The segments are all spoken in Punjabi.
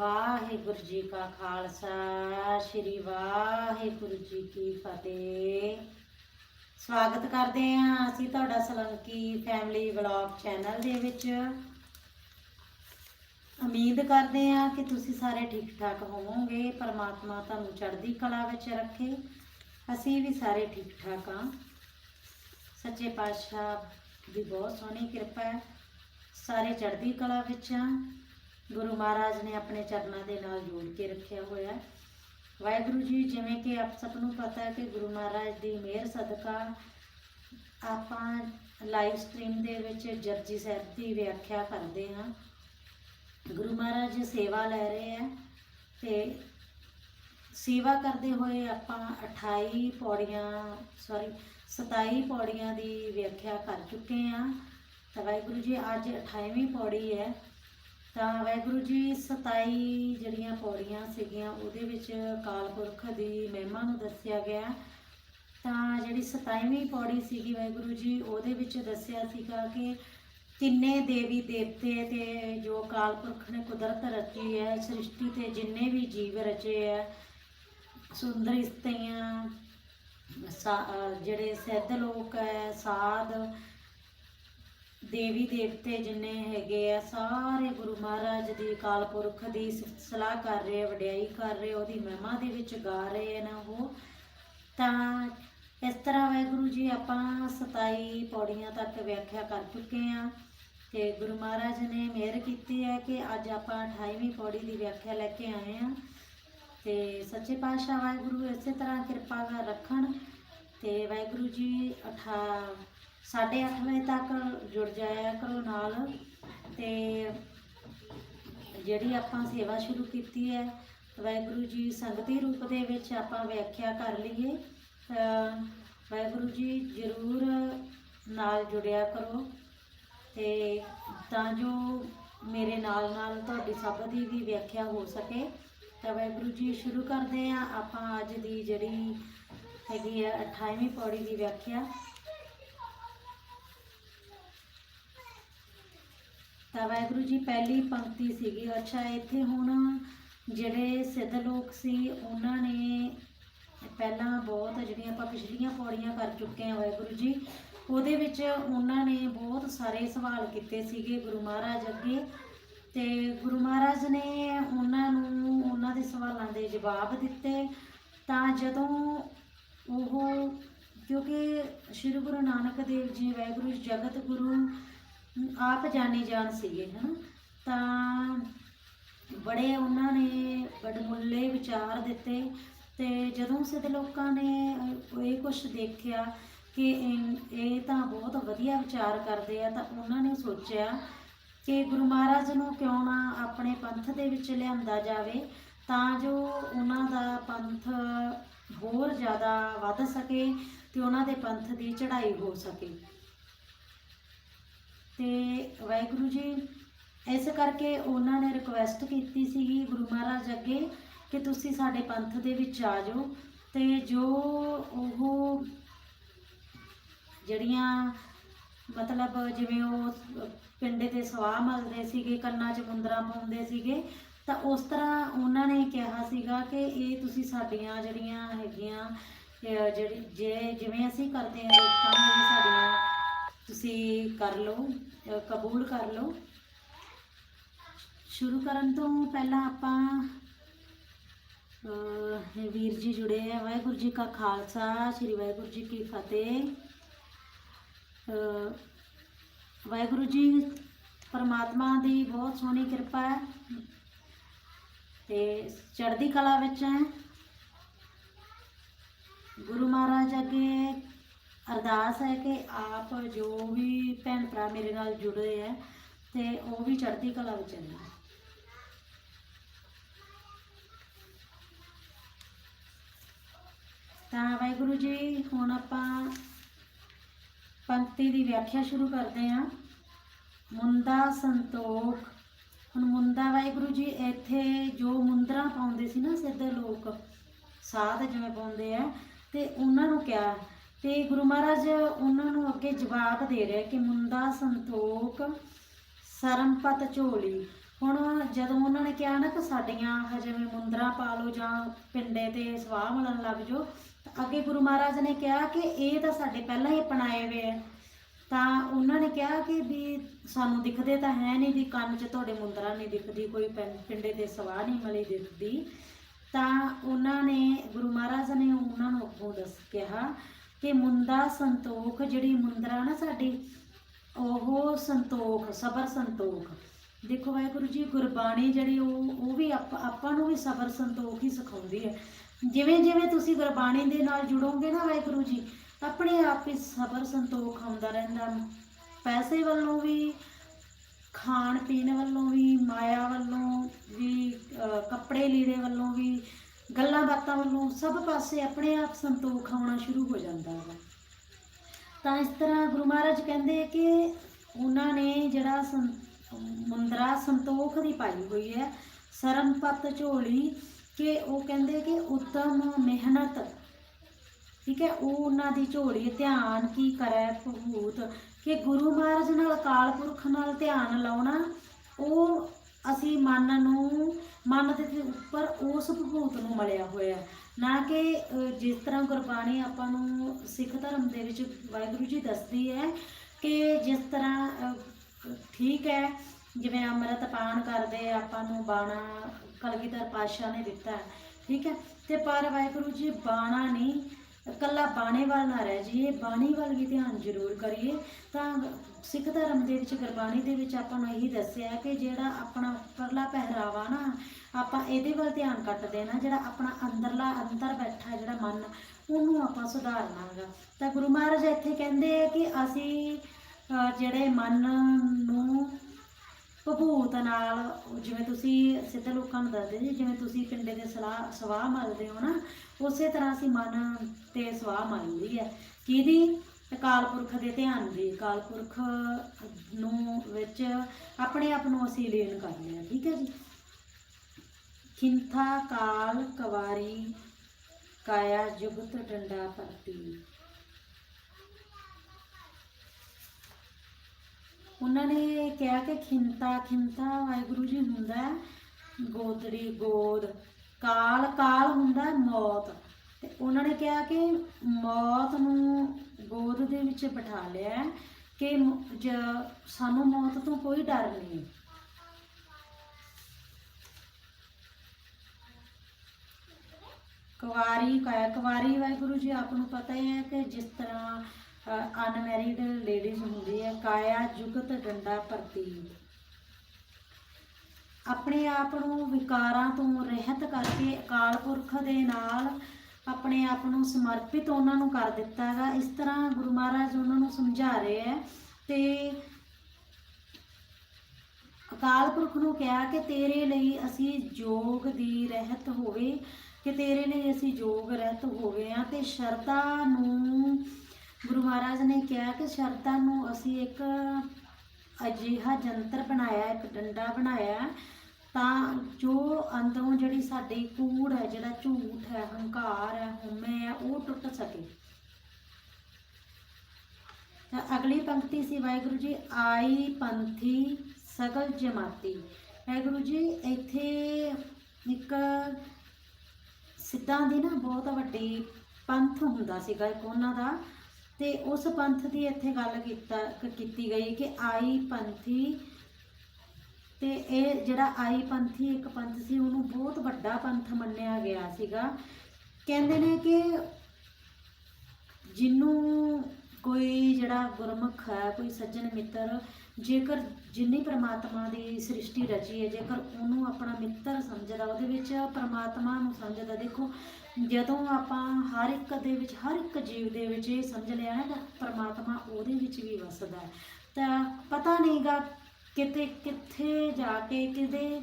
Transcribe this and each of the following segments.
ਵਾਹਿਗੁਰੂ ਜੀ ਕਾ ਖਾਲਸਾ, ਸ੍ਰੀ ਵਾਹਿਗੁਰੂ ਜੀ ਕੀ ਫਤਿਹ। ਸਵਾਗਤ ਕਰਦੇ ਹਾਂ ਅਸੀਂ ਤੁਹਾਡਾ ਸਲੰਕੀ ਫੈਮਿਲੀ ਵਲੌਗ ਚੈਨਲ ਦੇ ਵਿੱਚ। ਉਮੀਦ ਕਰਦੇ ਹਾਂ ਕਿ ਤੁਸੀਂ ਸਾਰੇ ਠੀਕ ਠਾਕ ਹੋਵੋਗੇ, ਪਰਮਾਤਮਾ ਤੁਹਾਨੂੰ ਚੜ੍ਹਦੀ ਕਲਾ ਵਿੱਚ ਰੱਖੇ। ਅਸੀਂ ਵੀ ਸਾਰੇ ਠੀਕ ਠਾਕ ਹਾਂ। ਸੱਚੇ ਪਾਤਸ਼ਾਹ ਦੀ ਬਹੁਤ ਸੋਹਣੀ ਕਿਰਪਾ ਹੈ। ਸਾਰੇ ਚੜ੍ਹਦੀ ਕਲਾ ਵਿੱਚ ਹਾਂ। ਗੁਰੂ ਮਹਾਰਾਜ ਨੇ ਆਪਣੇ ਚਰਨਾਂ ਦੇ ਨਾਲ ਜੋੜ ਕੇ ਰੱਖਿਆ ਹੋਇਆ ਹੈ। ਵਾਹਿਗੁਰੂ ਜੀ, ਜਿਵੇਂ ਕਿ ਆਪ ਸਭ ਨੂੰ ਪਤਾ ਹੈ ਕਿ ਗੁਰੂ ਮਹਾਰਾਜ ਦੀ ਮਿਹਰ, ਸਦਕਾ ਆਪਾਂ ਲਾਈਵ ਸਟ੍ਰੀਮ ਦੇ ਵਿੱਚ ਜਪਜੀ ਸਾਹਿਬ ਦੀ ਵਿਆਖਿਆ ਕਰਦੇ ਹਾਂ। ਗੁਰੂ ਮਹਾਰਾਜ ਸੇਵਾ ਲੈ ਰਹੇ ਆ ਤੇ ਸੇਵਾ ਕਰਦੇ ਹੋਏ ਆਪਾਂ 28 ਪੌੜੀਆਂ ਸੌਰੀ 27 ਪੌੜੀਆਂ ਦੀ ਵਿਆਖਿਆ ਕਰ ਚੁੱਕੇ ਹਾਂ। ਤਾਂ ਵਾਹਿਗੁਰੂ ਜੀ, ਅੱਜ 28ਵੀਂ ਪੌੜੀ ਹੈ। ਤਾਂ ਵਾਹਿਗੁਰੂ ਜੀ 27 ਜਿਹੜੀਆਂ ਪੌੜੀਆਂ ਸੀਗੀਆਂ, ਉਹਦੇ ਵਿੱਚ ਕਾਲ ਪੁਰਖ ਦੀ ਮਹਿਮਾ ਨੂੰ ਦੱਸਿਆ ਗਿਆ। ਤਾਂ ਜਿਹੜੀ 27ਵੀਂ ਪੌੜੀ ਸੀਗੀ ਵਾਹਿਗੁਰੂ ਜੀ, ਉਹਦੇ ਵਿੱਚ ਦੱਸਿਆ ਸੀਗਾ ਕਿ ਤਿੰਨੇ ਦੇਵੀ ਦੇਵਤੇ ਤੇ ਜੋ ਕਾਲ ਪੁਰਖ ਨੇ ਕੁਦਰਤ ਰਚੀ ਹੈ, ਸ੍ਰਿਸ਼ਟੀ ਤੇ ਜਿੰਨੇ ਵੀ ਜੀਵ ਰਚੇ ਹੈ, ਸੁੰਦਰ ਇਸਤਰੀਆਂ, ਸਾ- ਜਿਹੜੇ ਸਿੱਧ ਲੋਕ ਹੈ, ਸਾਧ ਦੇਵੀ ਦੇਵਤੇ ਜਿੰਨੇ ਹੈਗੇ ਆ ਸਾਰੇ ਗੁਰੂ ਮਹਾਰਾਜ ਦੀ ਅਕਾਲ ਪੁਰਖ ਦੀ ਸਲਾਹ ਕਰ ਰਹੇ ਆ, ਵਡਿਆਈ ਕਰ ਰਹੇ ਉਹਦੀ ਮਹਿਮਾ ਦੇ ਵਿੱਚ ਗਾ ਰਹੇ ਆ ਨਾ ਉਹ। ਤਾਂ ਇਸ ਤਰ੍ਹਾਂ ਵਾਹਿਗੁਰੂ ਜੀ ਆਪਾਂ 27 ਪੌੜੀਆਂ ਤੱਕ ਵਿਆਖਿਆ ਕਰ ਚੁੱਕੇ ਆ ਤੇ ਗੁਰੂ ਮਹਾਰਾਜ ਨੇ ਮਿਹਰ ਕੀਤੀ ਹੈ ਕਿ ਅੱਜ ਆਪਾਂ 28ਵੀਂ ਪੌੜੀ ਦੀ ਵਿਆਖਿਆ ਲੈ ਕੇ ਆਏ ਆ। ਤੇ ਸੱਚੇ ਪਾਤਸ਼ਾਹ ਵਾਹਿਗੁਰੂ ਇਸੇ ਤਰ੍ਹਾਂ ਕਿਰਪਾ ਰੱਖਣ ਤੇ ਵਾਹਿਗੁਰੂ ਜੀ ਅਠਾ ਸਾਢੇ ਅੱਠ ਵਜੇ ਤੱਕ ਜੁੜ ਜਾਇਆ ਕਰੋ ਨਾਲ ਤੇ ਜਿਹੜੀ ਆਪਾਂ ਸੇਵਾ ਸ਼ੁਰੂ ਕੀਤੀ ਹੈ, ਵਾਹਿਗੁਰੂ ਜੀ ਸੰਗਤੀ ਰੂਪ ਦੇ ਵਿੱਚ ਆਪਾਂ ਵਿਆਖਿਆ ਕਰ ਲਈਏ, ਤਾਂ ਵਾਹਿਗੁਰੂ ਜੀ ਜ਼ਰੂਰ ਨਾਲ ਜੁੜਿਆ ਕਰੋ ਤੇ ਤਾਂ ਜੋ ਮੇਰੇ ਨਾਲ ਨਾਲ ਤੁਹਾਡੀ ਸਭ ਦੀ ਵੀ ਵਿਆਖਿਆ ਹੋ ਸਕੇ। ਤਾਂ ਵਾਹਿਗੁਰੂ ਜੀ ਸ਼ੁਰੂ ਕਰਦੇ ਹਾਂ ਆਪਾਂ ਅੱਜ ਦੀ ਜਿਹੜੀ ਹੈਗੀ ਹੈ 28ਵੀਂ ਪੌੜੀ ਦੀ ਵਿਆਖਿਆ। ਤਾਂ ਵਾਹਿਗੁਰੂ ਜੀ, ਪਹਿਲੀ ਪੰਕਤੀ ਸੀਗੀ। ਅੱਛਾ, ਇੱਥੇ ਹੁਣ ਜਿਹੜੇ ਸਿੱਧ ਲੋਕ ਸੀ, ਉਹਨਾਂ ਨੇ ਪਹਿਲਾਂ ਬਹੁਤ ਜਿਹੜੀਆਂ ਆਪਾਂ ਪਿਛਲੀਆਂ ਪੌੜੀਆਂ ਕਰ ਚੁੱਕੇ ਹਾਂ ਵਾਹਿਗੁਰੂ ਜੀ, ਉਹਦੇ ਵਿੱਚ ਉਹਨਾਂ ਨੇ ਬਹੁਤ ਸਾਰੇ ਸਵਾਲ ਕੀਤੇ ਸੀਗੇ ਗੁਰੂ ਮਹਾਰਾਜ ਅੱਗੇ। ਤੇ ਗੁਰੂ ਮਹਾਰਾਜ ਨੇ ਉਹਨਾਂ ਨੂੰ ਉਹਨਾਂ ਦੇ ਸਵਾਲਾਂ ਦੇ ਜਵਾਬ ਦਿੱਤੇ। ਤਾਂ ਜਦੋਂ ਉਹ ਕਿਉਂਕਿ ਸ੍ਰੀ ਗੁਰੂ ਨਾਨਕ ਦੇਵ ਜੀ ਵਾਹਿਗੁਰੂ ਜਗਤ ਗੁਰੂ ਆਪ ਜਾਣੇ ਜਾਣ ਸੀਗੇ, ਹਨ? ਤਾਂ ਬੜੇ ਉਹਨਾਂ ਨੇ ਵਡਮੁੱਲੇ ਵਿਚਾਰ ਦਿੱਤੇ ਤੇ ਜਦੋਂ ਸਿੱਧ ਲੋਕਾਂ ਨੇ ਇਹ ਕੁਝ ਦੇਖਿਆ ਕਿ ਇਹ ਇਹ ਤਾਂ ਬਹੁਤ ਵਧੀਆ ਵਿਚਾਰ ਕਰਦੇ ਆ, ਤਾਂ ਉਹਨਾਂ ਨੇ ਸੋਚਿਆ ਕਿ ਗੁਰੂ ਮਹਾਰਾਜ ਨੂੰ ਕਿਉਂ ਨਾ ਆਪਣੇ ਪੰਥ ਦੇ ਵਿੱਚ ਲਿਆਂਦਾ ਜਾਵੇ, ਤਾਂ ਜੋ ਉਹਨਾਂ ਦਾ ਪੰਥ ਹੋਰ ਜ਼ਿਆਦਾ ਵੱਧ ਸਕੇ ਤੇ ਉਹਨਾਂ ਦੇ ਪੰਥ ਦੀ ਚੜ੍ਹਾਈ ਹੋ ਸਕੇ। ਤੇ ਵਾਹਿਗੁਰੂ ਜੀ, ਇਸ ਕਰਕੇ ਉਹਨਾਂ ਨੇ ਰਿਕੁਐਸਟ ਕੀਤੀ ਸੀਗੀ ਗੁਰੂ ਮਹਾਰਾਜ ਅੱਗੇ ਕਿ ਤੁਸੀਂ ਸਾਡੇ ਪੰਥ ਦੇ ਵਿੱਚ ਆ ਜਾਓ ਤੇ ਜੋ ਉਹ ਜਿਹੜੀਆਂ ਮਤਲਬ ਜਿਵੇਂ ਉਹ ਪਿੰਡੇ ਤੇ ਸਵਾਹ ਮਲਦੇ ਸੀਗੇ, ਕੰਨਾਂ 'ਚ ਮੁੰਦਰਾ ਪਾਉਂਦੇ ਸੀਗੇ, ਤਾਂ ਉਸ ਤਰ੍ਹਾਂ ਉਹਨਾਂ ਨੇ ਕਿਹਾ ਸੀਗਾ ਕਿ ਇਹ ਤੁਸੀਂ ਸਾਡੀਆਂ ਜਿਹੜੀਆਂ ਹੈਗੀਆਂ ਜਿਹੜੀ ਜੇ ਜਿਵੇਂ ਅਸੀਂ ਕਰਦੇ ਹਾਂ, ਲੋਕਾਂ ਨੂੰ ਸਾਡੀਆਂ ਤੁਸੀਂ ਕਰ ਲਓ ਕਬੂਲ ਕਰ ਲਓ। ਸ਼ੁਰੂ ਕਰਨ ਤੋਂ ਪਹਿਲਾਂ ਆਪਾਂ ਵੀਰ ਜੀ ਜੁੜੇ ਆ। ਵਾਹਿਗੁਰੂ ਜੀ ਕਾ ਖਾਲਸਾ, ਸ੍ਰੀ ਵਾਹਿਗੁਰੂ ਜੀ ਕੀ ਫਤਿਹ। ਵਾਹਿਗੁਰੂ ਜੀ ਪਰਮਾਤਮਾ ਦੀ ਬਹੁਤ ਸੋਹਣੀ ਕਿਰਪਾ ਹੈ। ਤੇ ਚੜ੍ਹਦੀ ਕਲਾ ਵਿੱਚ ਹੈ। ਗੁਰੂ ਮਹਾਰਾਜ ਅੱਗੇ ਅਰਦਾਸ ਹੈ ਕਿ ਆਪ ਜੋ ਵੀ ਭੈਣ ਭਰਾ ਮੇਰੇ ਨਾਲ ਜੁੜੇ ਹੈ ਤੇ ਉਹ ਵੀ ਚੜ੍ਹਦੀ ਕਲਾ ਵਿੱਚ ਰਹਿਣ। ਤਾਂ ਵਾਹਿਗੁਰੂ ਜੀ, ਹੁਣ ਆਪਾਂ ਪੰਕਤੀ ਦੀ ਵਿਆਖਿਆ ਸ਼ੁਰੂ ਕਰਦੇ ਹਾਂ। ਮੁੰਦਾ ਸੰਤੋਖ। ਹੁਣ ਮੁੰਦਾ ਵਾਹਿਗੁਰੂ ਜੀ, ਇੱਥੇ ਜੋ ਮੁੰਦਰਾ ਪਾਉਂਦੇ ਸੀ ਨਾ ਸਿੱਧੇ ਲੋਕ, ਸਾਧ ਜਿਵੇਂ ਪਾਉਂਦੇ ਆ, ਤੇ ਉਹਨਾਂ ਨੂੰ ਕਿਹਾ ਤੇ ਗੁਰੂ ਮਹਾਰਾਜ ਉਹਨਾਂ ਨੂੰ ਅੱਗੇ ਜਵਾਬ ਦੇ ਰਿਹਾ ਕਿ ਮੁੰਦਾ ਸੰਤੋਖ ਸਰਮਪਤ ਝੋਲੀ। ਹੁਣ ਜਦੋਂ ਉਹਨਾਂ ਨੇ ਕਿਹਾ ਨਾ ਕਿ ਸਾਡੀਆਂ ਹਜੇ ਵੀ ਮੁੰਦਰਾ ਪਾ ਲਓ ਜਾਂ ਪਿੰਡੇ ਤੇ ਸਵਾਹ ਮਲਣ ਲੱਗ ਜਾਓ, ਤਾਂ ਅੱਗੇ ਗੁਰੂ ਮਹਾਰਾਜ ਨੇ ਕਿਹਾ ਕਿ ਇਹ ਤਾਂ ਸਾਡੇ ਪਹਿਲਾਂ ਹੀ ਅਪਣਾਏ ਹੋਏ ਆ। ਤਾਂ ਉਹਨਾਂ ਨੇ ਕਿਹਾ ਕਿ ਵੀ ਸਾਨੂੰ ਦਿਖਦੇ ਤਾਂ ਹੈ ਨਹੀਂ ਵੀ ਕੰਨ 'ਚ ਤੁਹਾਡੇ ਮੁੰਦਰਾ ਨਹੀਂ ਦਿਖਦੀ, ਕੋਈ ਪਿੰਡੇ ਤੇ ਸਵਾਹ ਨਹੀਂ ਮਲੀ ਦਿਖਦੀ। ਤਾਂ ਉਹਨਾਂ ਨੇ, ਗੁਰੂ ਮਹਾਰਾਜ ਨੇ ਉਹਨਾਂ ਨੂੰ ਅੱਗੋਂ ਦੱਸ, ਕਿਹਾ ਕਿ ਮੁੰਦਾ ਸੰਤੋਖ, ਜਿਹੜੀ ਮੁੰਦਰਾ ਨਾ ਸਾਡੀ, ਉਹ ਸੰਤੋਖ, ਸਬਰ ਸੰਤੋਖ। ਦੇਖੋ ਵਾਹਿਗੁਰੂ ਜੀ, ਗੁਰਬਾਣੀ ਜਿਹੜੀ ਉਹ ਉਹ ਵੀ ਆਪ- ਆਪਾਂ ਨੂੰ ਵੀ ਸਬਰ ਸੰਤੋਖ ਹੀ ਸਿਖਾਉਂਦੀ ਹੈ। ਜਿਵੇਂ ਜਿਵੇਂ ਤੁਸੀਂ ਗੁਰਬਾਣੀ ਦੇ ਨਾਲ ਜੁੜੋਗੇ ਨਾ ਵਾਹਿਗੁਰੂ ਜੀ, ਆਪਣੇ ਆਪ ਹੀ ਸਬਰ ਸੰਤੋਖ ਆਉਂਦਾ ਰਹਿੰਦਾ। ਪੈਸੇ ਵੱਲੋਂ ਵੀ ਖਾਣ ਪੀਣ ਵੱਲੋਂ ਵੀ, ਮਾਇਆ ਵੱਲੋਂ ਵੀ ਕੱਪੜੇ ਲੀੜੇ ਵੱਲੋਂ ਵੀ ਗੱਲਾਂ ਬਾਤਾਂ ਵੱਲੋਂ ਸਭ ਪਾਸੇ ਆਪਣੇ ਆਪ ਸੰਤੋਖ ਆਉਣਾ ਸ਼ੁਰੂ ਹੋ ਜਾਂਦਾ ਹੈ। ਤਾਂ ਇਸ ਤਰ੍ਹਾਂ ਗੁਰੂ ਮਹਾਰਾਜ ਕਹਿੰਦੇ ਕਿ ਉਹਨਾਂ ਨੇ ਜਿਹੜਾ ਸੰ- ਮੁੰਦਰਾ ਸੰਤੋਖ ਦੀ ਪਾਈ ਹੋਈ ਹੈ ਸਰਮਪਤ ਝੋਲੀ, ਕਿ ਉਹ ਕਹਿੰਦੇ ਕਿ ਉੱਤਮ ਮਿਹਨਤ, ਠੀਕ ਹੈ, ਉਹ ਉਹਨਾਂ ਦੀ ਝੋਲੀ, ਧਿਆਨ ਕੀ ਕਰੈ ਭੂਤ, ਕਿ ਗੁਰੂ ਮਹਾਰਾਜ ਨਾਲ ਅਕਾਲ ਪੁਰਖ ਨਾਲ ਧਿਆਨ ਲਾਉਣਾ, ਉਹ ਅਸੀਂ ਮਨ ਨੂੰ ਮਨ ਦੇ ਉੱਪਰ ਉਸ ਭੂਤ ਨੂੰ ਮਲਿਆ ਹੋਇਆ ਨਾ ਕਿ ਜਿਸ ਤਰ੍ਹਾਂ ਗੁਰਬਾਣੀ ਆਪਾਂ ਨੂੰ ਸਿੱਖ ਧਰਮ ਦੇ ਵਿੱਚ ਵਾਹਿਗੁਰੂ ਜੀ ਦੱਸਦੀ ਹੈ ਕਿ ਜਿਸ ਤਰ੍ਹਾਂ ਠੀਕ ਹੈ, ਜਿਵੇਂ ਅੰਮ੍ਰਿਤ ਪਾਨ ਕਰਦੇ ਆਪਾਂ ਨੂੰ ਬਾਣਾ ਕਲਗੀਧਰ ਪਾਤਸ਼ਾਹ ਨੇ ਦਿੱਤਾ ਠੀਕ ਹੈ। ਤੇ ਪਰ ਵਾਹਿਗੁਰੂ ਜੀ ਬਾਣਾ ਨਹੀਂ ਇਕੱਲਾ ਬਾਣੇ ਵੱਲ ਨਾ ਰਹਿ ਜਾਈਏ, ਬਾਣੀ ਵੱਲ ਵੀ ਧਿਆਨ ਜ਼ਰੂਰ ਕਰੀਏ। ਤਾਂ ਸਿੱਖ ਧਰਮ ਦੇ ਵਿੱਚ, ਗੁਰਬਾਣੀ ਦੇ ਵਿੱਚ ਆਪਾਂ ਨੂੰ ਇਹੀ ਦੱਸਿਆ ਕਿ ਜਿਹੜਾ ਆਪਣਾ ਉੱਪਰਲਾ ਪਹਿਰਾਵਾ ਨਾ, ਆਪਾਂ ਇਹਦੇ ਵੱਲ ਧਿਆਨ ਕੱਟ ਦੇਣਾ ਜਿਹੜਾ ਆਪਣਾ ਅੰਦਰਲਾ ਅੰਦਰ ਬੈਠਾ ਜਿਹੜਾ ਮਨ, ਉਹਨੂੰ ਆਪਾਂ ਸੁਧਾਰਨਾ ਹੈਗਾ ਤਾਂ ਗੁਰੂ ਮਹਾਰਾਜ ਇੱਥੇ ਕਹਿੰਦੇ ਆ ਕਿ ਅਸੀਂ ਜਿਹੜੇ ਮਨ ਨੂੰ ਭਭੂਤ ਨਾਲ, ਜਿਵੇਂ ਤੁਸੀਂ ਸਿੱਧੇ ਲੋਕਾਂ ਨੂੰ ਦੱਸਦੇ ਜੀ, ਜਿਵੇਂ ਤੁਸੀਂ ਪਿੰਡੇ ਦੇ ਸਲਾਹ, ਸਵਾਹ ਮੰਗਦੇ ਹੋ ਨਾ, ਉਸੇ ਤਰ੍ਹਾਂ ਅਸੀਂ ਮਨ ਤੇ ਸਵਾਹ ਮਲ ਹੈ। ਕਿਹਦੀ? ਅਕਾਲ ਪੁਰਖ ਦੇ ਧਿਆਨ ਦੀ। ਅਕਾਲ ਪੁਰਖ ਨੂੰ ਵਿੱਚ ਆਪਣੇ ਆਪ ਨੂੰ ਅਸੀਂ ਲੀਨ ਕਰ ਲਿਆ ਠੀਕ ਹੈ ਜੀ? ਖਿੰਥਾ ਕਾਲ ਕਵਾਰੀ ਕਾਇਆ ਜੁਗਤ ਡੰਡਾ ਪਰਤੀ ਉਹਨਾਂ ਨੇ ਕਿਹਾ ਕਿ ਖਿੰਤਾ ਖਿੰਤਾ ਵਾਹਿਗੁਰੂ ਜੀ ਹੁੰਦਾ ਹੈ, ਗੋਦੜੀ, ਗੋਦ, ਕਾਲ ਕਾਲ ਹੁੰਦਾ ਹੈ, ਮੌਤ। ਤੇ ਉਹਨਾਂ ਨੇ ਕਿਹਾ ਕਿ ਮੌਤ ਨੂੰ ਗੋਦ ਦੇ ਵਿੱਚ ਬਿਠਾ ਲਿਆ ਕਿ ਜ- ਸਾਨੂੰ ਮੌਤ ਤੋਂ ਕੋਈ ਡਰ ਨਹੀਂ ਕੁਵਾਰੀ, ਕਾ ਕੁਵਾਰੀ ਵਾਹਿਗੁਰੂ ਜੀ, ਆਪ ਨੂੰ ਪਤਾ ਹੀ ਹੈ ਕਿ ਜਿਸ ਤਰ੍ਹਾਂ ਅਨਮੈਰਿਡ ਲੇਡੀਜ਼ ਹੁੰਦੀ ਹੈ ਕਾਇਆ, ਜੁਗਤ, ਡੰਡਾ ਪ੍ਰਤੀ ਆਪਣੇ ਆਪ ਨੂੰ ਵਿਕਾਰਾਂ ਤੋਂ ਰਹਿਤ ਕਰਕੇ ਅਕਾਲ ਪੁਰਖ ਦੇ ਨਾਲ ਆਪਣੇ ਆਪ ਨੂੰ ਸਮਰਪਿਤ ਉਹਨਾਂ ਨੂੰ ਕਰ ਦਿੱਤਾ ਹੈਗਾ। ਇਸ ਤਰ੍ਹਾਂ ਗੁਰੂ ਮਹਾਰਾਜ ਉਹਨਾਂ ਨੂੰ ਸਮਝਾ ਰਹੇ ਹੈ ਤੇ ਅਕਾਲ ਪੁਰਖ ਨੂੰ ਕਿਹਾ ਕਿ ਤੇਰੇ ਲਈ ਅਸੀਂ ਜੋਗ ਦੀ ਰਹਿਤ ਹੋਵੇ, ਕਿ ਤੇਰੇ ਲਈ ਅਸੀਂ ਜੋਗ ਰਹਿਤ ਹੋਵੇ ਆ ਤੇ ਸ਼ਰਧਾ ਨੂੰ ਗੁਰੂ ਮਹਾਰਾਜ ਨੇ ਕਿਹਾ ਕਿ ਸ਼ਰਧਾ ਨੂੰ ਅਸੀਂ ਇੱਕ ਅਜਿਹਾ ਜੰਤਰ ਬਣਾਇਆ, ਇੱਕ ਡੰਡਾ ਬਣਾਇਆ, ਤਾਂ ਜੋ ਅੰਦਰੋਂ ਜਿਹੜੀ ਸਾਡੀ ਕੂੜ ਹੈ, ਜਿਹੜਾ ਝੂਠ ਹੈ, ਹੰਕਾਰ ਹੈ ਹਉਮੈ ਹੈ, ਉਹ ਟੁੱਟ ਸਕੇ। ਤਾਂ ਅਗਲੀ ਪੰਕਤੀ ਸੀ ਵਾਹਿਗੁਰੂ ਜੀ, ਆਈ ਪੰਥੀ ਸਗਲ ਜਮਾਤੀ। ਵਾਹਿਗੁਰੂ ਜੀ, ਇੱਥੇ ਇੱਕ ਸਿੱਧਾਂ ਦੀ ਨਾ ਬਹੁਤ ਵੱਡੀ ਪੰਥ ਹੁੰਦਾ ਸੀਗਾ ਇੱਕ ਉਹਨਾਂ ਦਾ। ਤੇ ਉਸ ਪੰਥ ਦੀ ਇੱਥੇ ਗੱਲ ਕੀਤਾ, ਕੀਤੀ ਗਈ ਕਿ ਆਈ ਪੰਥੀ ਤੇ ਇਹ ਜਿਹੜਾ ਆਈ ਪੰਥੀ ਇੱਕ ਪੰਥ ਸੀ, ਉਹਨੂੰ ਬਹੁਤ ਵੱਡਾ ਪੰਥ ਮੰਨਿਆ ਗਿਆ ਸੀਗਾ। ਕਹਿੰਦੇ ਨੇ ਕਿ ਜਿਹਨੂੰ ਕੋਈ ਜਿਹੜਾ ਗੁਰਮੁਖ ਹੈ, ਕੋਈ ਸੱਜਣ ਮਿੱਤਰ ਜੇਕਰ ਜਿੰਨੀ ਪ੍ਰਮਾਤਮਾ ਦੀ ਸ੍ਰਿਸ਼ਟੀ ਰਚੀ ਹੈ, ਜੇਕਰ ਉਹਨੂੰ ਆਪਣਾ ਮਿੱਤਰ ਸਮਝਦਾ, ਉਹਦੇ ਵਿੱਚ ਪ੍ਰਮਾਤਮਾ ਨੂੰ ਸਮਝਦਾ, ਦੇਖੋ, ਜਦੋਂ ਆਪਾਂ ਹਰ ਇੱਕ ਦੇ ਵਿੱਚ, ਹਰ ਇੱਕ ਜੀਵ ਦੇ ਵਿੱਚ ਇਹ ਸਮਝ ਲਿਆ ਨਾ ਕਿ ਪ੍ਰਮਾਤਮਾ ਉਹਦੇ ਵਿੱਚ ਵੀ ਵਸਦਾ ਹੈ। ਤਾਂ ਪਤਾ ਨਹੀਂਗਾ ਕਿਤੇ, ਕਿੱਥੇ ਜਾ ਕੇ, ਕਿਹਦੇ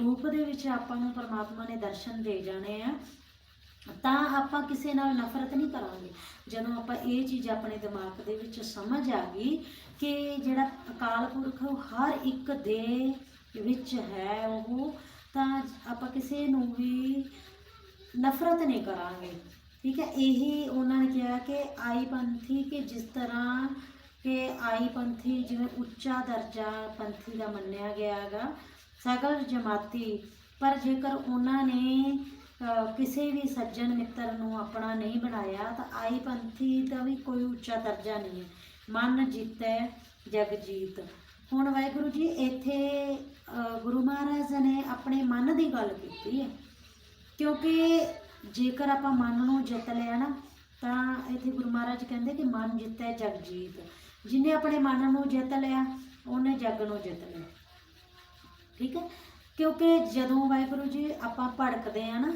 ਰੂਪ ਦੇ ਵਿੱਚ ਆਪਾਂ ਨੂੰ ਪ੍ਰਮਾਤਮਾ ਨੇ ਦਰਸ਼ਨ ਦੇ ਜਾਣੇ ਆ। ਤਾਂ ਆਪਾਂ ਕਿਸੇ ਨਾਲ ਨਫ਼ਰਤ ਨਹੀਂ ਕਰਾਂਗੇ। ਜਦੋਂ ਆਪਾਂ ਇਹ ਚੀਜ਼ ਆਪਣੇ ਦਿਮਾਗ ਦੇ ਵਿੱਚ ਸਮਝ ਆ ਗਈ ਕਿ ਜਿਹੜਾ ਅਕਾਲ ਪੁਰਖ ਉਹ ਹਰ ਇੱਕ ਦੇ ਵਿੱਚ ਹੈ ਉਹ, ਤਾਂ ਆਪਾਂ ਕਿਸੇ ਨੂੰ ਵੀ ਨਫ਼ਰਤ ਨਹੀਂ ਕਰਾਂਗੇ। ਠੀਕ ਹੈ, ਇਹੀ ਉਹਨਾਂ ਨੇ ਕਿਹਾ ਕਿ ਆਈ ਪੰਥੀ ਕਿ ਜਿਸ ਤਰ੍ਹਾਂ ਕਿ ਆਈ ਪੰਥੀ ਜਿਵੇਂ ਉੱਚਾ ਦਰਜਾ ਪੰਥੀ ਦਾ ਮੰਨਿਆ ਗਿਆ ਹੈਗਾ ਸਗਲ ਜਮਾਤੀ। ਪਰ ਜੇਕਰ ਉਹਨਾਂ ਨੇ ਕਿਸੇ ਵੀ ਸੱਜਣ ਮਿੱਤਰ ਨੂੰ ਆਪਣਾ ਨਹੀਂ ਬਣਾਇਆ ਤਾਂ ਆਈ ਪੰਥੀ ਦਾ ਵੀ ਕੋਈ ਉੱਚਾ ਦਰਜਾ ਨਹੀਂ ਹੈ। ਮਨ ਜੀਤੈ, ਜਗ ਜੀਤ। ਹੁਣ ਵਾਹਿਗੁਰੂ ਜੀ, ਇੱਥੇ ਗੁਰੂ ਮਹਾਰਾਜ ਨੇ ਆਪਣੇ ਮਨ ਦੀ ਗੱਲ ਕੀਤੀ ਹੈ। ਕਿਉਂਕਿ ਜੇਕਰ ਆਪਾਂ ਮਨ ਨੂੰ ਜਿੱਤ ਲਿਆ ਨਾ, ਤਾਂ ਇੱਥੇ ਗੁਰੂ ਮਹਾਰਾਜ ਕਹਿੰਦੇ ਕਿ ਮਨ ਜਿੱਤੈ, ਜਗ ਜੀਤ। ਜਿਹਨੇ ਆਪਣੇ ਮਨ ਨੂੰ ਜਿੱਤ ਲਿਆ, ਉਹਨੇ ਜਗ ਨੂੰ ਜਿੱਤ ਲਿਆ। ਠੀਕ ਹੈ? ਕਿਉਂਕਿ ਜਦੋਂ ਵਾਹਿਗੁਰੂ ਜੀ ਆਪਾਂ ਭੜਕਦੇ ਆ ਨਾ,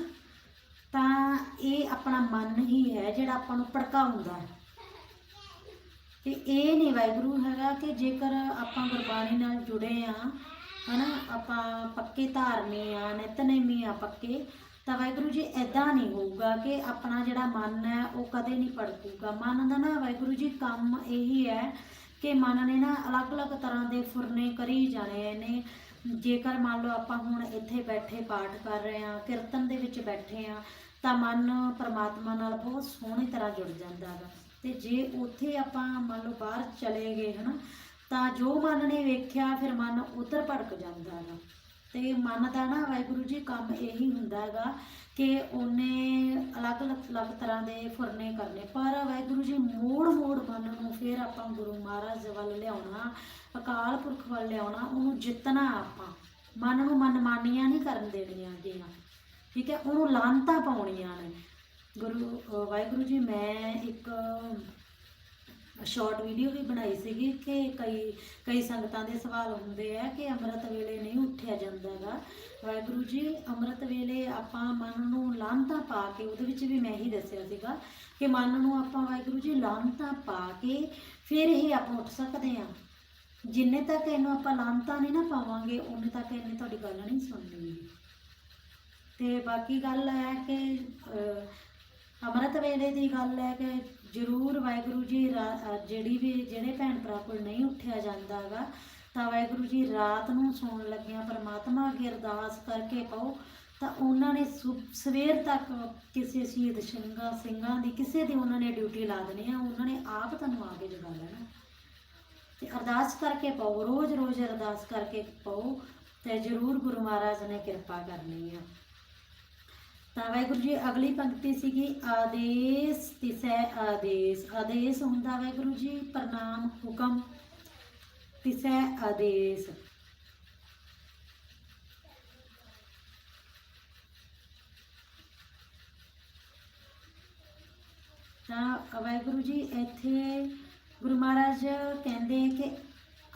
ਤਾਂ ਇਹ ਆਪਣਾ ਮਨ ਹੀ ਹੈ ਜਿਹੜਾ ਆਪਾਂ ਨੂੰ ਭੜਕਾਉਂਦਾ ਹੈ। ਤੇ ਇਹ ਨਹੀਂ ਵਾਹਿਗੁਰੂ ਹੈਗਾ ਕਿ ਜੇਕਰ ਆਪਾਂ ਗੁਰਬਾਣੀ ਨਾਲ ਜੁੜੇ ਆ, ਹਨਾ, ਆਪਾਂ ਪੱਕੇ ਧਾਰਨੀ ਆ, ਨਿਤਨੇਮੀ ਆ ਪੱਕੇ, ਤਾਂ ਵਾਹਿਗੁਰੂ ਜੀ ਐਦਾਂ ਨਹੀਂ ਹੋਊਗਾ ਕਿ ਆਪਣਾ ਜਿਹੜਾ ਮਨ ਹੈ ਉਹ ਕਦੇ ਨਹੀਂ ਭੜਕੂਗਾ। ਮਨ ਦਾ ਨਾ ਵਾਹਿਗੁਰੂ ਜੀ ਕੰਮ ਇਹੀ ਹੈ ਕਿ ਮਨ ਨੇ ਨਾ ਅਲੱਗ-ਅਲੱਗ ਤਰ੍ਹਾਂ ਦੇ ਫੁਰਨੇ ਕਰੀ ਜਾਣੇ ਨੇ ਜੇਕਰ ਮੰਨ ਲਓ ਆਪਾਂ ਹੁਣ ਇੱਥੇ ਬੈਠੇ ਪਾਠ ਕਰ ਰਹੇ ਆ ਕੀਰਤਨ ਦੇ ਵਿੱਚ ਬੈਠੇ ਆ ਤਾਂ ਮਨ ਪਰਮਾਤਮਾ ਨਾਲ ਬਹੁਤ ਸੋਹਣੀ ਤਰ੍ਹਾਂ ਜੁੜ ਜਾਂਦਾ ਹੈ ਤੇ ਜੇ ਉੱਥੇ ਆਪਾਂ ਮੰਨ ਲਓ ਬਾਹਰ ਚਲੇ ਗਏ, ਹਨਾ, ਤਾਂ ਜੋ ਮਨ ਨੇ ਵੇਖਿਆ, ਫਿਰ ਮਨ ਉਧਰ ਭੜਕ ਜਾਂਦਾ ਹੈਗਾ ਤੇ ਮਨ ਦਾ ਨਾ ਵਾਹਿਗੁਰੂ ਜੀ ਕੰਮ ਇਹੀ ਹੁੰਦਾ ਹੈਗਾ ਕਿ ਉਹਨੇ ਅਲੱਗ-ਅਲੱਗ, ਅਲੱਗ ਤਰ੍ਹਾਂ ਦੇ ਫੁਰਨੇ ਕਰਨੇ। ਪਰ ਵਾਹਿਗੁਰੂ ਜੀ ਮੋੜ ਮੋੜ ਮਨ ਨੂੰ ਫਿਰ ਆਪਾਂ ਗੁਰੂ ਮਹਾਰਾਜ ਵੱਲ ਲਿਆਉਣਾ ਅਕਾਲ ਪੁਰਖ ਵੱਲ ਲਿਆਉਣਾ, ਉਹਨੂੰ ਜਿੱਤਣਾ ਆਪਾਂ। ਮਨ ਨੂੰ ਮਨਮਾਨੀਆਂ ਨਹੀਂ ਕਰਨ ਦੇਣੀਆਂ ਗੀਆਂ ਠੀਕ ਹੈ, ਉਹਨੂੰ ਲਾਂਤਾਂ ਪਾਉਣੀਆਂ ਨੇ। ਗੁਰੂ ਵਾਹਿਗੁਰੂ ਜੀ, ਮੈਂ ਇੱਕ ਸ਼ਾਰਟ ਵੀਡੀਓ ਵੀ ਬਣਾਈ ਸੀਗੀ ਕਿ ਕਈ ਕਈ ਸੰਗਤਾਂ ਦੇ ਸਵਾਲ ਹੁੰਦੇ ਆ ਕਿ ਅੰਮ੍ਰਿਤ ਵੇਲੇ ਨਹੀਂ ਉੱਠਿਆ ਜਾਂਦਾਗਾ ਵਾਹਿਗੁਰੂ ਜੀ, ਅੰਮ੍ਰਿਤ ਵੇਲੇ ਆਪਾਂ ਮਨ ਨੂੰ ਲਾਂਤਾਂ ਪਾ ਕੇ, ਉਹਦੇ ਵਿੱਚ ਵੀ ਮੈਂ ਹੀ ਦੱਸਿਆ ਸੀਗਾ ਕਿ ਮਨ ਨੂੰ ਆਪਾਂ ਵਾਹਿਗੁਰੂ ਜੀ ਲਾਂਤਾਂ ਪਾ ਕੇ, ਫਿਰ ਹੀ ਆਪਾਂ ਉੱਠ ਸਕਦੇ ਆ ਜਿੰਨੇ ਤੱਕ ਇਹਨੂੰ ਆਪਾਂ ਲਾਂਤਾਂ ਨਹੀਂ ਨਾ ਪਾਵਾਂਗੇ ਉਨੇ ਤੱਕ ਇਹਨੇ ਤੁਹਾਡੀ ਗੱਲ ਨਹੀਂ ਸੁਣਨੀ। ਤੇ ਬਾਕੀ ਗੱਲ ਹੈ ਕਿ ਅਹ, ਅੰਮ੍ਰਿਤ ਵੇਲੇ ਦੀ ਗੱਲ ਹੈ ਕਿ ਜ਼ਰੂਰ ਵਾਹਿਗੁਰੂ ਜੀ ਰਾ- ਜਿਹੜੀ ਵੀ ਜਿਹੜੇ ਭੈਣ ਭਰਾ ਕੋਲ ਨਹੀਂ ਉੱਠਿਆ ਜਾਂਦਾਗਾ ਤਾਂ ਵਾਹਿਗੁਰੂ ਜੀ ਰਾਤ ਨੂੰ ਸੌਣ ਲੱਗਿਆਂ ਪਰਮਾਤਮਾ ਅੱਗੇ ਅਰਦਾਸ ਕਰਕੇ ਕਹੋ ਤਾਂ ਉਹਨਾਂ ਨੇ ਸੁ- ਸਵੇਰ ਤੱਕ ਕਿਸੇ ਸ਼ਹੀਦ ਸਿੰਘਾਂ ਸਿੰਘਾਂ ਦੀ ਕਿਸੇ ਦੀ ਉਹਨਾਂ ਨੇ ਡਿਊਟੀ ਲਾ ਦੇਣੀ ਆ ਉਹਨਾਂ ਨੇ ਆਪ ਤੁਹਾਨੂੰ ਆ ਕੇ ਜਗਾ ਲੈਣਾ। ਤੇ ਅਰਦਾਸ ਕਰਕੇ ਪਾਓ, ਰੋਜ਼ ਰੋਜ਼ ਅਰਦਾਸ ਕਰਕੇ ਪਾਓ ਤੇ ਜ਼ਰੂਰ ਗੁਰੂ ਮਹਾਰਾਜ ਨੇ ਕਿਰਪਾ ਕਰਨੀ ਆ। ਤਾਂ ਵਾਹਿਗੁਰੂ ਜੀ, ਅਗਲੀ ਪੰਕਤੀ ਸੀਗੀ, ਆਦੇਸ ਤਿਸੈ ਆਦੇਸ। ਆਦੇਸ ਹੁੰਦਾ ਵਾਹਿਗੁਰੂ ਜੀ, ਪ੍ਰਣਾਮ ਹੁਕਮ, ਤਿਸੈ ਆਦੇਸ। ਤਾਂ ਵਾਹਿਗੁਰੂ ਜੀ, ਇੱਥੇ ਗੁਰੂ ਮਹਾਰਾਜ ਕਹਿੰਦੇ ਕਿ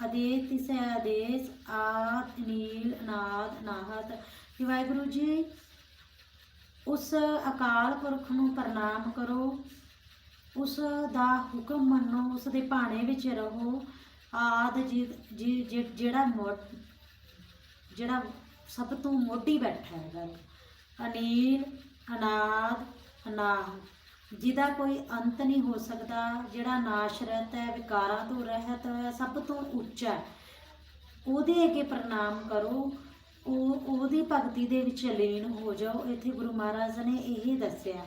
ਅਦੇ ਤਿਸੈ ਆਦੇਸ ਆਦ ਨੀਲ ਅਨਾਦ ਨਾਹਤ। ਕਿ ਵਾਹਿਗੁਰੂ ਜੀ, ਉਸ ਅਕਾਲ ਪੁਰਖ ਨੂੰ ਪ੍ਰਣਾਮ ਕਰੋ। ਉਸ ਦਾ ਹੁਕਮ ਮੰਨੋ, ਉਸ ਦੇ ਭਾਣੇ ਵਿੱਚ ਰਹੋ। ਆਦ ਜੀ, ਜੀ- ਜਿ- ਜਿਹੜਾ ਮੋ, ਜਿਹੜਾ ਸਭ ਤੋਂ ਮੋਢੀ ਬੈਠਾ ਹੈਗਾ। ਅਨੀਲ, ਅਨਾਦ ਅਨਾਹ ਜਿਹਦਾ ਕੋਈ ਅੰਤ ਨਹੀਂ ਹੋ ਸਕਦਾ, ਜਿਹੜਾ ਨਾਸ਼ ਰਹਿਤ ਹੈ, ਵਿਕਾਰਾਂ ਤੋਂ ਰਹਿਤ ਹੈ ਸਭ ਤੋਂ ਉੱਚਾ ਉਹਦੇ ਅੱਗੇ ਪ੍ਰਣਾਮ ਕਰੋ, ਉਹ, ਉਹਦੀ ਭਗਤੀ ਦੇ ਵਿੱਚ ਲੀਨ ਹੋ ਜਾਓ। ਇੱਥੇ ਗੁਰੂ ਮਹਾਰਾਜ ਨੇ ਇਹ ਦੱਸਿਆ।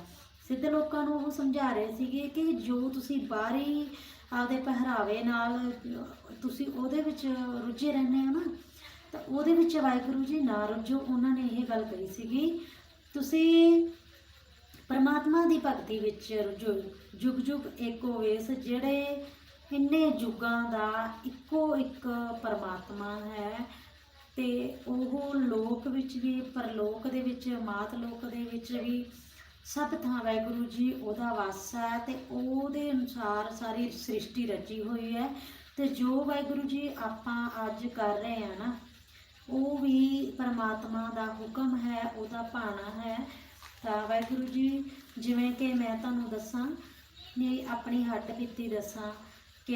ਸਿੱਧ ਲੋਕਾਂ ਨੂੰ ਉਹ ਸਮਝਾ ਰਹੇ ਸੀਗੇ ਕਿ ਜੋ ਤੁਸੀਂ ਬਾਹਰੀ ਆਪਦੇ ਪਹਿਰਾਵੇ ਨਾਲ, ਤੁਸੀਂ ਉਹਦੇ ਵਿੱਚ ਰੁੱਝੇ ਰਹਿੰਦੇ ਹੋ ਨਾ, ਤਾਂ ਉਹਦੇ ਵਿੱਚ ਵਾਹਿਗੁਰੂ ਜੀ ਨਾ ਰੁੱਝੋ। ਉਹਨਾਂ ਨੇ ਇਹ ਗੱਲ ਕਹੀ ਸੀਗੀ, ਤੁਸੀਂ ਪਰਮਾਤਮਾ ਦੀ ਭਗਤੀ ਵਿੱਚ ਰੁਝੋ ਜੁਗ ਜੁਗ ਏਕੋ ਵੇਸ ਜਿਹੜੇ ਇੰਨੇ ਯੁੱਗਾਂ ਦਾ ਇੱਕੋ ਇੱਕ ਪਰਮਾਤਮਾ ਹੈ ਤੇ ਉਹ ਲੋਕ ਵਿੱਚ ਵੀ, ਪਰਲੋਕ ਦੇ ਵਿੱਚ, ਮਾਤ ਲੋਕ ਦੇ ਵਿੱਚ ਵੀ ਸਭ ਥਾਂ ਵਾਹਿਗੁਰੂ ਜੀ ਉਹਦਾ ਵਾਸ ਹੈ ਤੇ ਉਹਦੇ ਅਨੁਸਾਰ ਸਾਰੀ ਸ੍ਰਿਸ਼ਟੀ ਰਚੀ ਹੋਈ ਹੈ ਤੇ ਜੋ ਵਾਹਿਗੁਰੂ ਜੀ ਆਪਾਂ ਅੱਜ ਕਰ ਰਹੇ ਆ ਨਾ, ਉਹ ਵੀ ਪਰਮਾਤਮਾ ਦਾ ਹੁਕਮ ਹੈ, ਉਹਦਾ ਭਾਣਾ ਹੈ ਤਾਂ ਵਾਹਿਗੁਰੂ ਜੀ, ਜਿਵੇਂ ਕਿ ਮੈਂ ਤੁਹਾਨੂੰ ਦੱਸਾਂ ਨੇ ਆਪਣੀ ਹੱਡ ਬੀਤੀ ਦੱਸਾਂ ਕਿ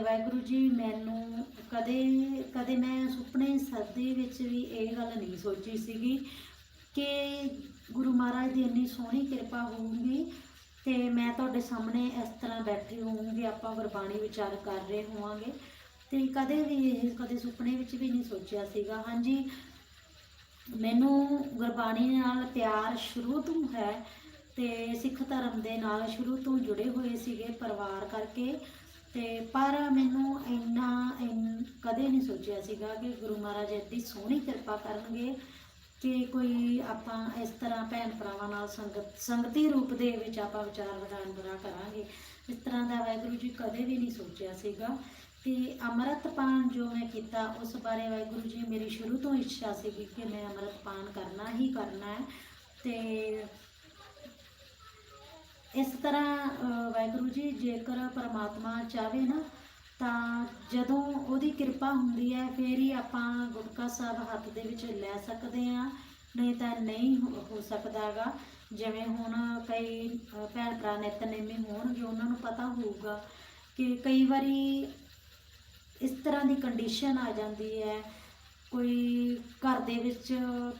ਵਾਹਿਗੁਰੂ ਜੀ, ਮੈਨੂੰ ਕਦੇ ਕਦੇ ਮੈਂ ਸੁਪਨੇ ਸਰਦੀ ਵਿੱਚ ਵੀ ਇਹ ਗੱਲ ਨਹੀਂ ਸੋਚੀ ਸੀਗੀ ਕਿ ਗੁਰੂ ਮਹਾਰਾਜ ਦੀ ਇੰਨੀ ਸੋਹਣੀ ਕਿਰਪਾ ਹੋਊਗੀ ਤੇ ਮੈਂ ਤੁਹਾਡੇ ਸਾਹਮਣੇ ਇਸ ਤਰ੍ਹਾਂ ਬੈਠੀ ਹੋਊਂਗੀ ਆਪਾਂ ਗੁਰਬਾਣੀ ਵਿਚਾਰ ਕਰ ਰਹੇ ਹੋਵਾਂਗੇ। ਤੇ ਕਦੇ ਵੀ ਇਹ, ਕਦੇ ਸੁਪਨੇ ਵਿੱਚ ਵੀ ਨਹੀਂ ਸੋਚਿਆ ਸੀਗਾ। ਹਾਂਜੀ ਮੈਨੂੰ ਗੁਰਬਾਣੀ ਨਾਲ ਪਿਆਰ ਸ਼ੁਰੂ ਤੋਂ ਹੈ ਤੇ ਸਿੱਖ ਧਰਮ ਦੇ ਨਾਲ ਸ਼ੁਰੂ ਤੋਂ ਜੁੜੇ ਹੋਏ ਸੀਗੇ ਪਰਿਵਾਰ ਕਰਕੇ ਤੇ ਪਰ ਮੈਨੂੰ ਇੰਨਾ ਇੰਨ- ਕਦੇ ਨਹੀਂ ਸੋਚਿਆ ਸੀਗਾ ਕਿ ਗੁਰੂ ਮਹਾਰਾਜ ਇੱਡੀ ਸੋਹਣੀ ਕਿਰਪਾ ਕਰਨਗੇ ਕਿ ਕੋਈ ਆਪਾਂ ਇਸ ਤਰ੍ਹਾਂ ਭੈਣ ਭਰਾਵਾਂ ਨਾਲ ਸੰਗਤ, ਸੰਗਤੀ ਰੂਪ ਦੇ ਵਿੱਚ ਆਪਾਂ ਵਿਚਾਰ ਵਡਾਨ ਕਰਾਂਗੇ। ਇਸ ਤਰ੍ਹਾਂ ਦਾ ਵਾਹਿਗੁਰੂ ਜੀ ਕਦੇ ਵੀ ਨਹੀਂ ਸੋਚਿਆ ਸੀਗਾ। ਤੇ ਅੰਮ੍ਰਿਤਪਾਨ ਜੋ ਮੈਂ ਕੀਤਾ, ਉਸ ਬਾਰੇ ਵਾਹਿਗੁਰੂ ਜੀ, ਮੇਰੀ ਸ਼ੁਰੂ ਤੋਂ ਇੱਛਾ ਸੀਗੀ ਕਿ ਮੈਂ ਅੰਮ੍ਰਿਤਪਾਨ ਕਰਨਾ ਹੀ ਕਰਨਾ ਹੈ। ਤੇ ਇਸ ਤਰ੍ਹਾਂ ਵਾਹਿਗੁਰੂ ਜੀ, ਜੇਕਰ ਪਰਮਾਤਮਾ ਚਾਵੇ ਨਾ, ਤਾਂ ਜਦੋਂ ਉਹਦੀ ਕਿਰਪਾ ਹੁੰਦੀ ਹੈ, ਫੇਰ ਹੀ ਆਪਾਂ ਗੁਟਕਾ ਸਾਹਿਬ ਹੱਥ ਦੇ ਵਿੱਚ ਲੈ ਸਕਦੇ ਆ ਨਹੀਂ ਤਾਂ ਨਹੀਂ ਹੋ ਹੋ ਸਕਦਾਗਾ। ਜਿਵੇਂ ਹੁਣ ਕਈ ਭੈਣ ਭਰਾ ਨਿਤਨੇਮੀ ਹੋਣਗੇ, ਉਹਨਾਂ ਨੂੰ ਪਤਾ ਹੋਊਗਾ ਕਿ ਕਈ ਵਾਰੀ ਇਸ ਤਰ੍ਹਾਂ ਦੀ ਕੰਡੀਸ਼ਨ ਆ ਜਾਂਦੀ ਹੈ। ਕੋਈ ਘਰ ਦੇ ਵਿੱਚ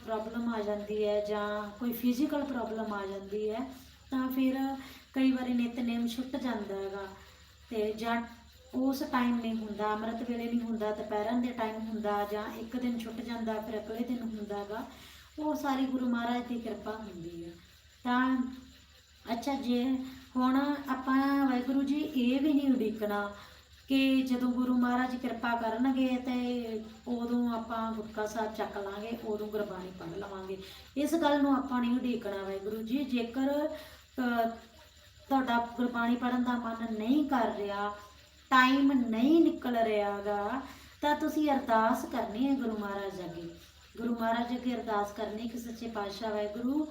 ਪ੍ਰੋਬਲਮ ਆ ਜਾਂਦੀ ਹੈ ਜਾਂ ਕੋਈ ਫਿਜ਼ੀਕਲ ਪ੍ਰੋਬਲਮ ਆ ਜਾਂਦੀ ਹੈ, ਤਾਂ ਫਿਰ ਕਈ ਵਾਰੀ ਨਿਤਨੇਮ ਛੁੱਟ ਜਾਂਦਾ ਹੈਗਾ। ਤੇ ਜਾਂ ਉਸ ਟਾਈਮ ਨਹੀਂ ਹੁੰਦਾ, ਅੰਮ੍ਰਿਤ ਵੇਲੇ ਨਹੀਂ ਹੁੰਦਾ, ਦੁਪਹਿਰਾਂ ਦੇ ਟਾਈਮ ਹੁੰਦਾ ਜਾਂ ਇੱਕ ਦਿਨ ਛੁੱਟ ਜਾਂਦਾ, ਫਿਰ ਅਗਲੇ ਦਿਨ ਹੁੰਦਾਗਾ ਉਹ ਸਾਰੀ ਗੁਰੂ ਮਹਾਰਾਜ ਦੀ ਕਿਰਪਾ ਹੁੰਦੀ ਹੈ। ਤਾਂ ਅੱਛਾ ਜੇ ਹੁਣ ਆਪਾਂ ਵਾਹਿਗੁਰੂ ਜੀ ਇਹ ਵੀ ਨਹੀਂ ਉਡੀਕਣਾ ਕਿ ਜਦੋਂ ਗੁਰੂ ਮਹਾਰਾਜ ਕਿਰਪਾ ਕਰਨਗੇ ਤੇ ਉਦੋਂ ਆਪਾਂ ਗੁਟਕਾ ਸਾਹਿਬ ਚੱਕ ਲਾਂਗੇ, ਉਦੋਂ ਗੁਰਬਾਣੀ ਪੜ੍ਹ ਲਵਾਂਗੇ। ਇਸ ਗੱਲ ਨੂੰ ਆਪਾਂ ਨਹੀਂ ਉਡੀਕਣਾ ਵਾਹਿਗੁਰੂ ਜੀ, ਜੇਕਰ ਤੁਹਾਡਾ ਗੁਰਬਾਣੀ ਪੜ੍ਹਨ ਦਾ ਮਨ ਨਹੀਂ ਕਰ ਰਿਹਾ ਟਾਈਮ ਨਹੀਂ ਨਿਕਲ ਰਿਹਾਗਾ, ਤਾਂ ਤੁਸੀਂ ਅਰਦਾਸ ਕਰਨੀ ਹੈ ਗੁਰੂ ਮਹਾਰਾਜ ਅੱਗੇ। ਗੁਰੂ ਮਹਾਰਾਜ ਅੱਗੇ ਅਰਦਾਸ ਕਰਨੀ ਕਿ ਸੱਚੇ ਪਾਤਸ਼ਾਹ ਵਾਹਿਗੁਰੂ,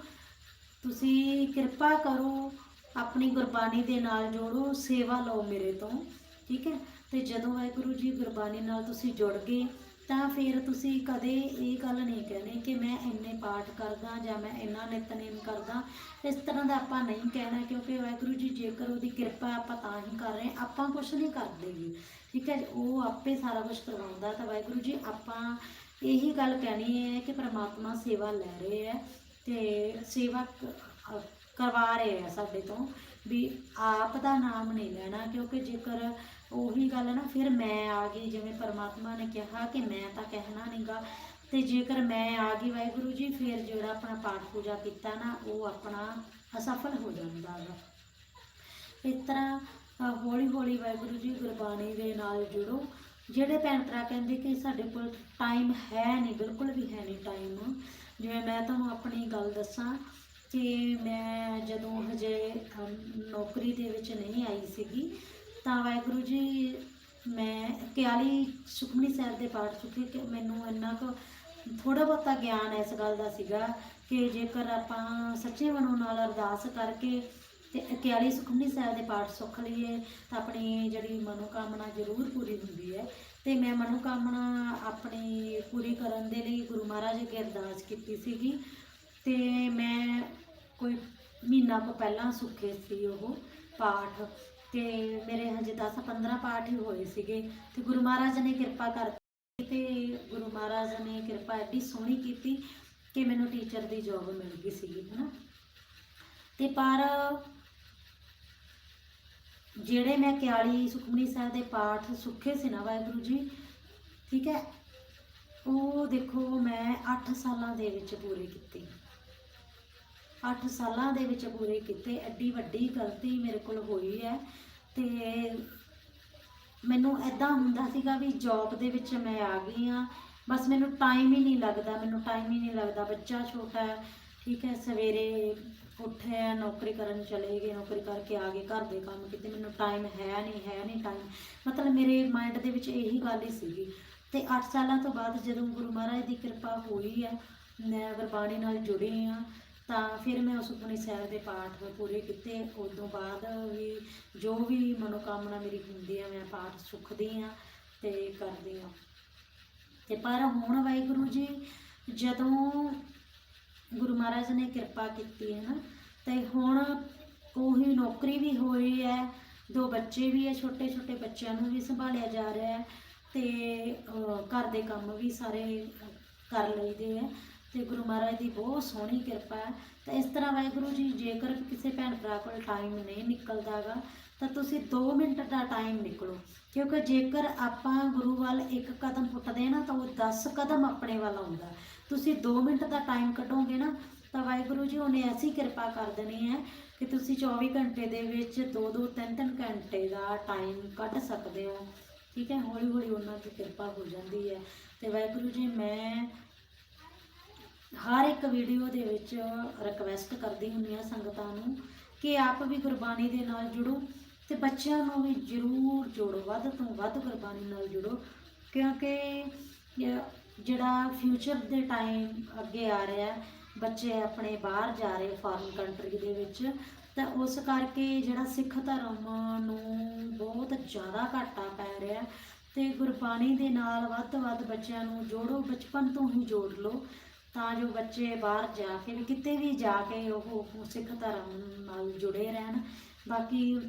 ਤੁਸੀਂ ਕਿਰਪਾ ਕਰੋ, ਆਪਣੀ ਗੁਰਬਾਣੀ ਦੇ ਨਾਲ ਜੋੜੋ, ਸੇਵਾ ਲਓ ਮੇਰੇ ਤੋਂ। ਠੀਕ ਹੈ? ਤੇ ਜਦੋਂ ਵਾਹਿਗੁਰੂ ਜੀ ਗੁਰਬਾਣੀ ਨਾਲ ਤੁਸੀਂ ਜੁੜ ਗਏ, ਤਾਂ ਫਿਰ ਤੁਸੀਂ ਕਦੇ ਇਹ ਗੱਲ ਨਹੀਂ ਕਹਿਣੀ ਕਿ ਮੈਂ ਇੰਨੇ ਪਾਠ ਕਰਦਾ ਜਾਂ ਮੈਂ ਇੰਨਾ ਨਿਤਨੇਮ ਕਰਦਾ। ਇਸ ਤਰ੍ਹਾਂ ਦਾ ਆਪਾਂ ਨਹੀਂ ਕਹਿਣਾ ਕਿਉਂਕਿ ਵਾਹਿਗੁਰੂ ਜੀ ਜੇਕਰ ਉਹਦੀ ਕਿਰਪਾ ਆਪਾਂ ਤਾਂ ਹੀ ਕਰ ਰਹੇ ਆਪਾਂ ਕੁਝ ਨਹੀਂ ਕਰਦੇ ਜੀ ਠੀਕ ਹੈ? ਉਹ ਆਪੇ ਸਾਰਾ ਕੁਝ ਕਰਵਾਉਂਦਾ ਤਾਂ ਵਾਹਿਗੁਰੂ ਜੀ, ਆਪਾਂ ਇਹੀ ਗੱਲ ਕਹਿਣੀ ਹੈ ਕਿ ਪ੍ਰਮਾਤਮਾ ਸੇਵਾ ਲੈ ਰਹੇ ਹੈ ਤੇ ਸੇਵਾ ਕਰਵਾ ਰਹੇ ਆ ਸਾਡੇ ਤੋਂ ਵੀ ਆਪ ਦਾ ਨਾਮ ਨਹੀਂ ਲੈਣਾ ਕਿਉਂਕਿ ਜੇਕਰ ਉਹੀ ਗੱਲ ਹੈ ਨਾ, ਫਿਰ ਮੈਂ ਆ ਗਈ, ਜਿਵੇਂ ਪਰਮਾਤਮਾ ਨੇ ਕਿਹਾ ਕਿ ਮੈਂ ਤਾਂ ਕਹਿਣਾ ਨਹੀਂਗਾ ਤੇ ਜੇਕਰ ਮੈਂ ਆ ਗਈ ਵਾਹਿਗੁਰੂ ਜੀ, ਫਿਰ ਜਿਹੜਾ ਆਪਣਾ ਪਾਠ ਪੂਜਾ ਕੀਤਾ ਨਾ, ਉਹ ਆਪਣਾ ਅਸਫਲ ਹੋ ਜਾਂਦਾ ਗਾ। ਇਸ ਤਰ੍ਹਾਂ ਹੌਲੀ ਹੌਲੀ ਵਾਹਿਗੁਰੂ ਜੀ, ਗੁਰਬਾਣੀ ਦੇ ਨਾਲ ਜੁੜੋ। ਜਿਹੜੇ ਭੈਣ ਭਰਾ ਕਹਿੰਦੇ ਕਿ ਸਾਡੇ ਕੋਲ ਟਾਈਮ ਹੈ ਨਹੀਂ, ਬਿਲਕੁਲ ਵੀ ਹੈ ਨਹੀਂ ਟਾਈਮ ਜਿਵੇਂ ਮੈਂ ਤੁਹਾਨੂੰ ਆਪਣੀ ਗੱਲ ਦੱਸਾਂ ਕਿ ਮੈਂ ਜਦੋਂ ਹਜੇ ਨੌਕਰੀ ਦੇ ਵਿੱਚ ਨਹੀਂ ਆਈ ਸੀਗੀ ਤਾਂ ਵਾਹਿਗੁਰੂ ਜੀ, ਮੈਂ 41 ਸੁਖਮਨੀ ਸਾਹਿਬ ਦੇ ਪਾਠ ਸੁਖੇ ਕਿ ਮੈਨੂੰ ਇੰਨਾ ਕੁ ਥੋੜਾ ਬਹੁਤਾ ਗਿਆਨ ਇਸ ਗੱਲ ਦਾ ਸੀਗਾ ਕਿ ਜੇਕਰ ਆਪਾਂ ਸੱਚੇ ਮਨੋਂ ਨਾਲ ਅਰਦਾਸ ਕਰਕੇ ਤੇ 41 ਸੁਖਮਨੀ ਸਾਹਿਬ ਦੇ ਪਾਠ ਸੁਖ ਲਈਏ, ਤਾਂ ਆਪਣੀ ਜਿਹੜੀ ਮਨੋਕਾਮਨਾ ਜ਼ਰੂਰ ਪੂਰੀ ਹੁੰਦੀ ਹੈ। ਤੇ ਮੈਂ ਮਨੋਕਾਮਨਾ ਆਪਣੀ ਪੂਰੀ ਕਰਨ ਦੇ ਲਈ ਗੁਰੂ ਮਹਾਰਾਜ ਅੱਗੇ ਅਰਦਾਸ ਕੀਤੀ ਸੀਗੀ। ਤੇ ਮੈਂ ਕੋਈ ਮਹੀਨਾ ਕੁ ਪਹਿਲਾਂ ਸੁੱਖੇ ਸੀ ਉਹ ਪਾਠ। ਤੇ ਮੇਰੇ ਹਜੇ 10 15 ਪਾਠ ਹੀ ਹੋਏ ਸੀਗੇ ਤੇ ਗੁਰੂ ਮਹਾਰਾਜ ਨੇ ਕਿਰਪਾ ਕਰਕੇ ਤੇ ਗੁਰੂ ਮਹਾਰਾਜ ਨੇ ਕਿਰਪਾ ਐਡੀ ਸੋਹਣੀ ਕੀਤੀ ਕਿ ਮੈਨੂੰ ਟੀਚਰ ਦੀ ਜੌਬ ਮਿਲ ਗਈ ਸੀਗੀ, ਹਨਾ? ਤੇ ਪਰ ਜਿਹੜੇ ਮੈਂ 41 ਸੁਖਮਨੀ ਸਾਹਿਬ ਦੇ ਪਾਠ ਸੁੱਖੇ ਸੀ ਨਾ ਵਾਹਿਗੁਰੂ ਜੀ, ਠੀਕ ਹੈ, ਉਹ ਦੇਖੋ ਮੈਂ 8 ਸਾਲਾਂ ਦੇ ਵਿੱਚ ਪੂਰੇ ਕੀਤੇ। 8 ਸਾਲਾਂ ਦੇ ਵਿੱਚ ਪੂਰੇ ਕੀਤੇ, ਐਡੀ ਵੱਡੀ ਗਲਤੀ ਮੇਰੇ ਕੋਲ ਹੋਈ ਹੈ ਤੇ ਮੈਨੂੰ ਐਦਾਂ ਹੁੰਦਾ ਸੀਗਾ ਵੀ ਜੌਬ ਦੇ ਵਿੱਚ ਮੈਂ ਆ ਗਈ ਆ ਬਸ ਮੈਨੂੰ ਟਾਈਮ ਹੀ ਨਹੀਂ ਲੱਗਦਾ, ਮੈਨੂੰ ਟਾਈਮ ਹੀ ਨਹੀਂ ਲੱਗਦਾ, ਬੱਚਾ ਛੋਟਾ ਹੈ, ਠੀਕ ਹੈ, ਸਵੇਰੇ ਉੱਠੇ ਨੌਕਰੀ ਕਰਨ ਚਲੇ ਗਏ, ਨੌਕਰੀ ਕਰਕੇ ਆ ਗਏ, ਘਰ ਦੇ ਕੰਮ ਕੀਤੇ, ਮੈਨੂੰ ਟਾਈਮ ਹੈ ਨਹੀਂ ਹੈ ਨਹੀਂ ਟਾਈਮ ਮਤਲਬ ਮੇਰੇ ਮਾਈਂਡ ਦੇ ਵਿੱਚ ਇਹੀ ਗੱਲ ਹੀ ਸੀਗੀ। ਤੇ 8 ਸਾਲਾਂ ਤੋਂ ਬਾਅਦ ਜਦੋਂ ਗੁਰੂ ਮਹਾਰਾਜ ਦੀ ਕਿਰਪਾ ਹੋਈ ਹੈ ਮੈਂ ਗੁਰਬਾਣੀ ਨਾਲ ਜੁੜੀ ਆ ਤਾਂ ਫਿਰ ਮੈਂ ਸੁਖਮਨੀ ਸਾਹਿਬ ਦੇ ਪਾਠ ਪੂਰੇ ਕੀਤੇ। ਉਸ ਤੋਂ ਬਾਅਦ ਵੀ ਜੋ ਵੀ ਮਨੋਕਾਮਨਾ ਮੇਰੀ ਹੁੰਦੀ ਆ, ਮੈਂ ਪਾਠ ਸੁਖਦੀ ਆ ਤੇ ਕਰਦੀ ਆ। ਤੇ ਪਰ ਹੁਣ ਵਾਹਿਗੁਰੂ ਜੀ, ਜਦੋਂ ਗੁਰੂ ਮਹਾਰਾਜ ਨੇ ਕਿਰਪਾ ਕੀਤੀ ਹੈ ਨਾ, ਤੇ ਹੁਣ ਉਹੀ ਨੌਕਰੀ ਵੀ ਹੋਈ ਹੈ, ਦੋ ਬੱਚੇ ਵੀ ਹੈ ਛੋਟੇ ਛੋਟੇ ਬੱਚਿਆਂ ਨੂੰ ਵੀ ਸੰਭਾਲਿਆ ਜਾ ਰਿਹਾ ਹੈ ਤੇ ਘਰ ਦੇ ਕੰਮ ਵੀ ਸਾਰੇ ਕਰ ਲਈਦੇ ਹੈ। ਤੇ ਗੁਰੂ ਮਹਾਰਾਜ ਦੀ ਬਹੁਤ ਸੋਹਣੀ ਕਿਰਪਾ ਹੈ। ਤਾਂ ਇਸ ਤਰ੍ਹਾਂ ਵਾਹਿਗੁਰੂ ਜੀ, ਜੇਕਰ ਕਿਸੇ ਭੈਣ ਭਰਾ ਕੋਲ ਟਾਈਮ ਨਹੀਂ ਨਿਕਲਦਾਗਾ, ਤਾਂ ਤੁਸੀਂ 2 ਮਿੰਟ ਦਾ ਟਾਈਮ ਨਿਕਲੋ। ਕਿਉਂਕਿ ਜੇਕਰ ਆਪਾਂ ਗੁਰੂ ਵੱਲ ਇੱਕ ਕਦਮ ਪੁੱਟਦੇ ਨਾ, ਤਾਂ ਉਹ 10 ਕਦਮ ਆਪਣੇ ਵੱਲ ਆਉਂਦਾ। ਤੁਸੀਂ 2 ਮਿੰਟ ਦਾ ਟਾਈਮ ਕੱਢੋਗੇ ਨਾ, ਤਾਂ ਵਾਹਿਗੁਰੂ ਜੀ, ਉਹਨੇ ਐਸੀ ਕਿਰਪਾ ਕਰ ਦੇਣੀ ਹੈ ਕਿ ਤੁਸੀਂ 24 ਘੰਟੇ ਦੇ ਵਿੱਚ 2-2 3-3 ਘੰਟੇ ਦਾ ਟਾਈਮ ਕੱਢ ਸਕਦੇ ਹੋ। ਠੀਕ ਹੈ ਹੌਲੀ ਹੌਲੀ ਉਹਨਾਂ ਦੀ ਕਿਰਪਾ ਹੋ ਜਾਂਦੀ ਹੈ। ਤੇ ਵਾਹਿਗੁਰੂ ਜੀ, ਮੈਂ ਹਰ ਇੱਕ ਵੀਡੀਓ ਦੇ ਵਿੱਚ ਰਿਕਵੈਸਟ ਕਰਦੀ ਹੁੰਦੀ ਆ ਸੰਗਤਾਂ ਨੂੰ ਕਿ ਆਪ ਵੀ ਗੁਰਬਾਣੀ ਦੇ ਨਾਲ ਜੁੜੋ ਤੇ ਬੱਚਿਆਂ ਨੂੰ ਵੀ ਜ਼ਰੂਰ ਜੋੜੋ, ਵੱਧ ਤੋਂ ਵੱਧ ਗੁਰਬਾਣੀ ਨਾਲ ਜੁੜੋ, ਕਿਉਂਕਿ ਜਿਹੜਾ ਫਿਊਚਰ ਦੇ ਟਾਈਮ ਅੱਗੇ ਆ ਰਿਹਾ ਬੱਚੇ ਆਪਣੇ ਬਾਹਰ ਜਾ ਰਹੇ ਫੋਰਨ ਕੰਟਰੀ ਦੇ ਵਿੱਚ, ਤਾਂ ਉਸ ਕਰਕੇ ਜਿਹੜਾ ਸਿੱਖ ਧਰਮ ਨੂੰ ਬਹੁਤ ਜ਼ਿਆਦਾ ਘਾਟਾ ਪੈ ਰਿਹਾ ਤੇ ਗੁਰਬਾਣੀ ਦੇ ਨਾਲ ਵੱਧ ਤੋਂ ਵੱਧ ਬੱਚਿਆਂ ਨੂੰ ਜੋੜੋ, ਬਚਪਨ ਤੋਂ ਹੀ ਜੋੜ ਲਓ। ਤਾਂ ਜੋ ਬੱਚੇ ਬਾਹਰ ਜਾ ਕੇ ਵੀ ਕਿਤੇ ਵੀ ਜਾ ਕੇ ਉਹ ਸਿੱਖ ਧਰਮ ਨਾਲ ਜੁੜੇ ਰਹਿਣ। ਬਾਕੀ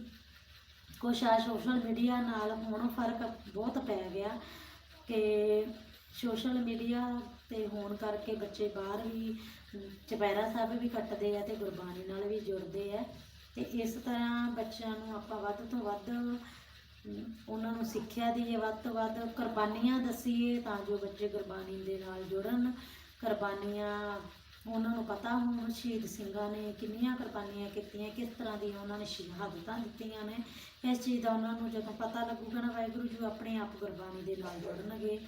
ਕੁਛ ਆ ਸੋਸ਼ਲ ਮੀਡੀਆ ਨਾਲ ਹੁਣ ਫ਼ਰਕ ਬਹੁਤ ਪੈ ਗਿਆ ਕਿ ਸੋਸ਼ਲ ਮੀਡੀਆ ਤੇ ਹੋਣ ਕਰਕੇ ਬੱਚੇ ਬਾਹਰ ਵੀ ਚੁਪਹਿਰਾ ਸਾਹਿਬ ਵੀ ਕੱਟਦੇ ਆ ਤੇ ਗੁਰਬਾਣੀ ਨਾਲ ਵੀ ਜੁੜਦੇ ਆ। ਤੇ ਇਸ ਤਰ੍ਹਾਂ ਬੱਚਿਆਂ ਨੂੰ ਆਪਾਂ ਵੱਧ ਤੋਂ ਵੱਧ, ਉਹਨਾਂ ਨੂੰ ਸਿੱਖਿਆ ਦੀਏ ਵੱਧ ਤੋਂ ਵੱਧ ਕੁਰਬਾਨੀਆਂ ਦਸੀਏ ਤਾਂ ਜੋ ਬੱਚੇ ਗੁਰਬਾਣੀ ਦੇ ਨਾਲ ਜੁੜਨ। ਕੁਰਬਾਨੀਆਂ, ਉਹਨਾਂ ਨੂੰ ਪਤਾ ਹੁਣ ਸ਼ਹੀਦ ਸਿੰਘਾਂ ਨੇ ਕਿੰਨੀਆਂ ਕੁਰਬਾਨੀਆਂ ਕੀਤੀਆਂ, ਕਿਸ ਤਰ੍ਹਾਂ ਦੀਆਂ ਉਹਨਾਂ ਨੇ ਸ਼ਹਾਦਤਾਂ ਦਿੱਤੀਆਂ ਨੇ। ਇਸ ਚੀਜ਼ ਦਾ ਉਹਨਾਂ ਨੂੰ ਜਦੋਂ ਪਤਾ ਲੱਗੂਗਾ ਨਾ, ਵਾਹਿਗੁਰੂ ਜੀ ਆਪਣੇ ਆਪ ਗੁਰਬਾਣੀ ਦੇ ਨਾਲ ਜੁੜਨਗੇ।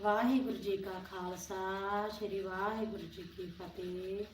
ਵਾਹਿਗੁਰੂ ਜੀ ਕਾ ਖਾਲਸਾ, ਸ੍ਰੀ ਵਾਹਿਗੁਰੂ ਜੀ ਕੀ ਫਤਿਹ।